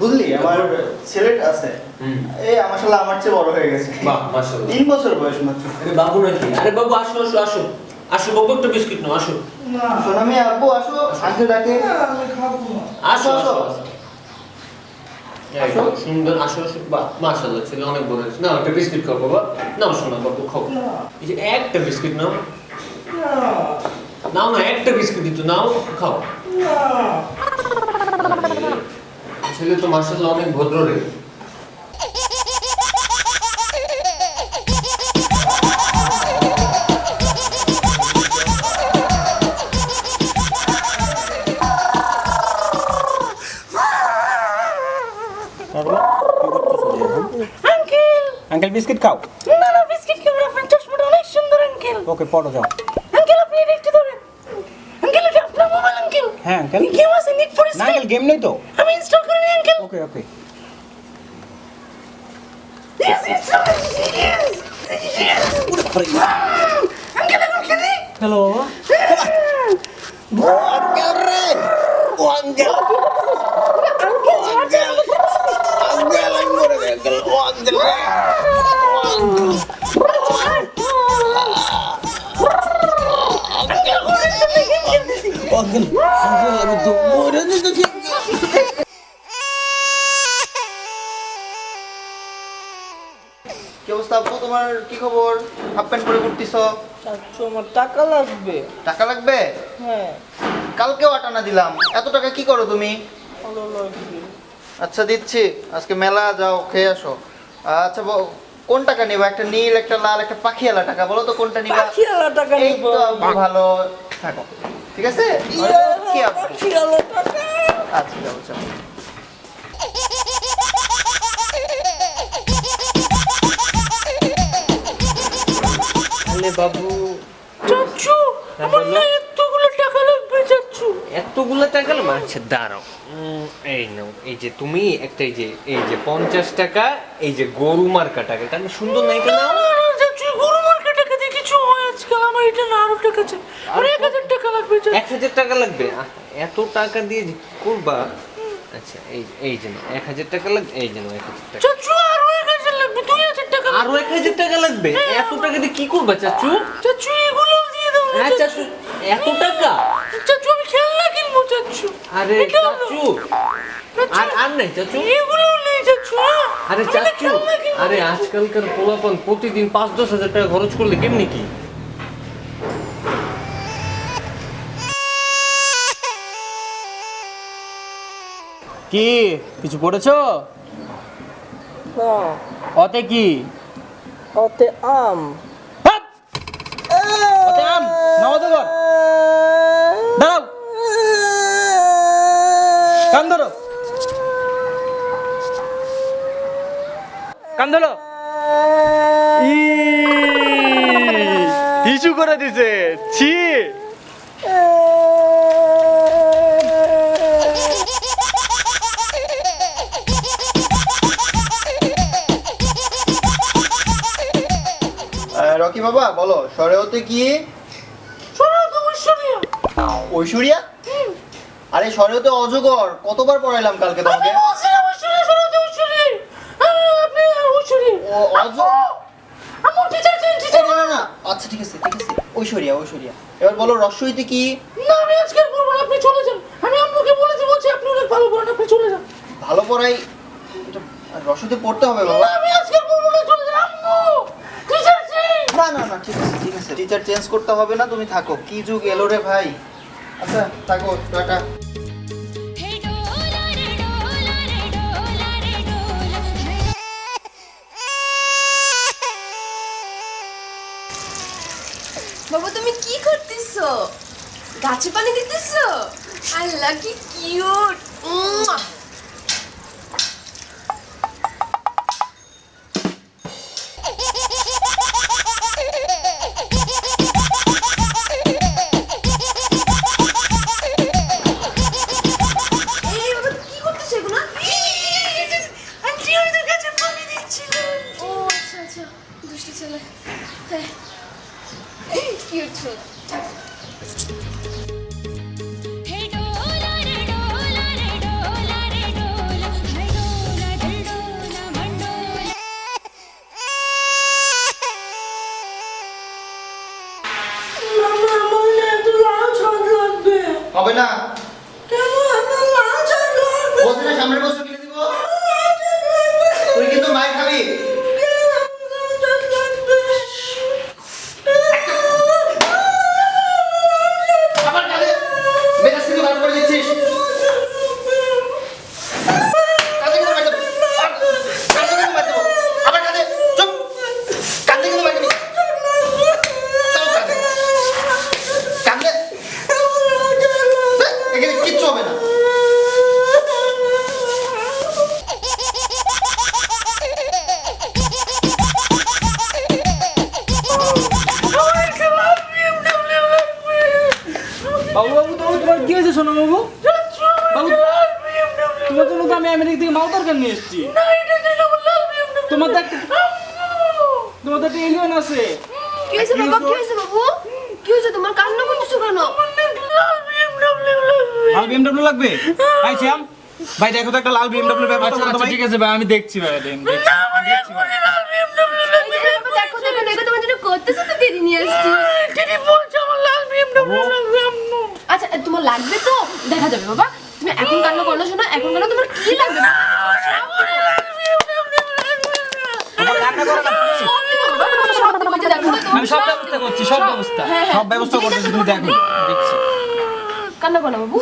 বুঝলি আমার ছেলেটা আছে। হুম। এই আমার সাথে আমার চেয়ে বড় হয়ে গেছে। তিন বছর বয়স মাত্র। আরে বাবু নাকি আরে বাবু আসো আসো আসো। আসো বাবু একটা বিস্কিট নাও আসো। সোনামি আব্বু আসো আঙ্কেল ডাকে। আসো আসো সুন্দর আসো ছেলে অনেক বড় হয়েছে। নাও একটা বিস্কিট খাও বাবা। নাও শোনা বাবু খাও। এই যে একটা বিস্কিট নাও। নাও না একটা বিস্কিট দিত নাও খাও। ছেলে তো মাশাআল্লাহ অনেক ভদ্র রে। আঙ্কেল আঙ্কেল বিস্কিট খাও। না না বিস্কিট খাব না আপনার চশমাটা অনেক সুন্দর আঙ্কেল। ওকে পড়ো যাও। আঙ্কেল আপনি এটা একটু ধরেন। আঙ্কেল এটা আপনার মোবাইল আঙ্কেল। হ্যাঁ আঙ্কেল। গেম আছে নিড ফর না আঙ্কেল গেম নেই তো। আমি ইনস্টল করে নিই uncle. Okay okay. Yes install yes uncle এখন খেলি? হ্যালো আঙ্কেল রে? ও আঙ্কেল। আঙ্কেল আঙ্কেল গেছি আঙ্কেল। ও আঙ্কেল রে। ও আঙ্কেল আঙ্কেল আমি তো মরে যেতেছি কি অবস্থা আব্বু তোমার কি খবর? হাফ প্যান্ট পরে ঘুরতিছ? চাচ্ছু আমার টাকা লাগবে। টাকা লাগবে? হ্যাঁ। কালকেও আটানা দিলাম। এত টাকা কি করো তুমি? ভালো লাগবে। আচ্ছা দিচ্ছি। আজকে মেলা যাও খেয়ে আসো। আচ্ছা কোন টাকা নিবা? একটা নীল একটা লাল একটা পাখিয়ালা টাকা বলো তো কোনটা নিবা? পাখিয়ালা টাকা এই নিব। তো ভালো থাকো। ঠিক আছে? কি পাখিয়ালা টাকা। আচ্ছা যাও চলো বাবু। চাচ্ছু আমার টাকা লাগবে এতগুলো টাকা লাগবে? আচ্ছা দাঁড়াও। এই নাও এই যে তুমি একটা এই যে এই যে পঞ্চাশ টাকা এই যে গরু মার্কা টাকা এটা সুন্দর নাই কেন না চাচ্ছু গরু মার্কেট টাকা দিয়ে কিছু হয় আজকাল? আমার এটা না আরও টাকা চাই আর এক হাজার টাকা লাগবে এক হাজার টাকা লাগবে? এত টাকা দিয়ে করবা? আচ্ছা এই এই যে এক হাজার টাকা লাগবে এই যে এক হাজার টাকা। চাচ্ছু আরও এক হাজার লাগবে দুই হাজার টাকা আরও এক হাজার টাকা লাগবে? এত টাকা দিয়ে কি করবা চাচু? চাচ্ছু এগুলো দিয়ে দাও হ্যাঁ চাচু। এত টাকা? চাচ্ছু? আরে আর আর নাই এগুলো নেই চাচ্ছু? আরে। আরে আজকালকার পোলাপান প্রতিদিন পাঁচ দশ হাজার টাকা খরচ করলে কেমনি কি? কি কিছু পড়েছো? না। অতে কি? ওতে আম হাপ! অতে আম নামাজ কর দাঁড়াও কান ধরো। কান ধরো। করে দিছে। ছি। রকি বাবা বলো সরেওতে কি? ঐশ্বরিয়া? আরে সরেওতে অজগর কতবার পড়াইলাম কালকে তোমাকে? তো। আচ্ছা ঠিক আছে ঠিক আছে। ঐশ্বরিয়া ঐশ্বরিয়া এবার বলো রস্যইতে কি? না আমি আজকে বলব না আপনি চলে যান। আমি আম্মুকে বলেছি বলছি আপনি অনেক ভালো পড়েন আপনি চলে যান। ভালো পড়াই এটা রসইতে পড়তে হবে বাবা। আমি আজকে বলব না চলে যান আম্মু। টিচার চেঞ্জ না না না ঠিক আছে ঠিক আছে। টিচার চেঞ্জ করতে হবে না তুমি থাকো। কি যুগ এলো রে ভাই? আচ্ছা থাকো টাটা। বাবু তুমি কি করতেছো? গাছে পানি দিতেছো? আল্লাহ কি কিউট হবে না বাবু বাবু তোমার তোমার কি হয়েছে শোনো বাবু? বাবু তোমার জন্য তো আমি আমেরিকা থেকে মাল তরকারি নিয়ে এসেছি। তোমার তো একটা তোমার তো একটা এলিয়ন আছে। কি হয়েছে বাবা? কি হয়েছে বাবু? কি হয়েছে? তোমার কান্না করতেছো কেন? লাল বিএমডব্লিউ লাগবে? ভাই শ্যাম ভাই দেখো তো একটা লাল বিএমডব্লিউ ব্যবস্থা ভাই। ঠিক আছে ভাই আমি দেখছি ভাই দেখছি বাবা, দেখো দেখো দেখো তোমার জন্য করতেছো তো দিদি নিয়ে আসছি দিদি বলছে আমার লাল বিএমডব্লিউ লাগবে। লাগবে তো? দেখা যাবে বাবা। তুমি এখন কান্না করো না শোনো এখন কান্না তোমার কি লাগবে? তোমার রান্না করো না সব তুমি যে দেখো, তোমার আমি সব ব্যবস্থা করছি সব ব্যবস্থা। হ্যাঁ, হ্যাঁ। সব ব্যবস্থা করতেছি তুমি দেখো দেখছি। কান্না করো বাবু।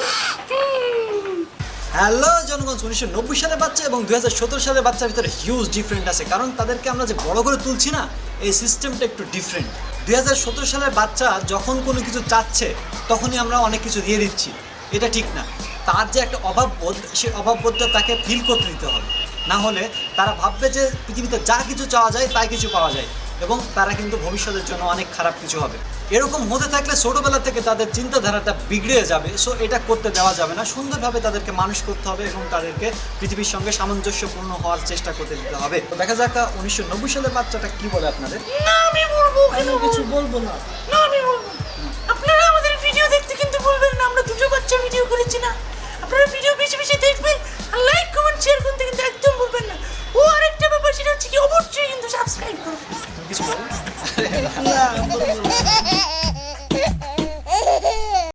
হ্যালো জনগণ উনিশশো নব্বই সালের বাচ্চা এবং দুই হাজার সতেরো সালের বাচ্চার ভিতরে হিউজ ডিফারেন্ট আছে। কারণ তাদেরকে আমরা যে বড় করে তুলছি না এই সিস্টেমটা একটু ডিফারেন্ট দুই হাজার সতেরো সালের বাচ্চা যখন কোনো কিছু চাচ্ছে, তখনই আমরা অনেক কিছু দিয়ে দিচ্ছি। এটা ঠিক না। তার যে একটা অভাব অভাববোধ সেই অভাববোধটা তাকে ফিল করতে দিতে হবে। না হলে তারা ভাববে যে পৃথিবীতে যা কিছু চাওয়া যায়, তাই কিছু পাওয়া যায়। এবং তারা কিন্তু ভবিষ্যতের জন্য অনেক খারাপ কিছু হবে। এরকম হতে থাকলে ছোটবেলা থেকে তাদের চিন্তাধারাটা বিগড়ে যাবে সো এটা করতে দেওয়া যাবে না। সুন্দরভাবে তাদেরকে মানুষ করতে হবে এবং তাদেরকে পৃথিবীর সঙ্গে সামঞ্জস্যপূর্ণ হওয়ার চেষ্টা করতে দিতে হবে। তো দেখা যাক উনিশশো নব্বই সালের বাচ্চাটা কি বলে আপনাদের? না আমি বলব আমি কিছু বলব না। না আমি বলব আপনারা আমাদের ভিডিও দেখতে কিন্তু ভুলবেন না। আমরা দুটো বাচ্চা ভিডিও করেছি না।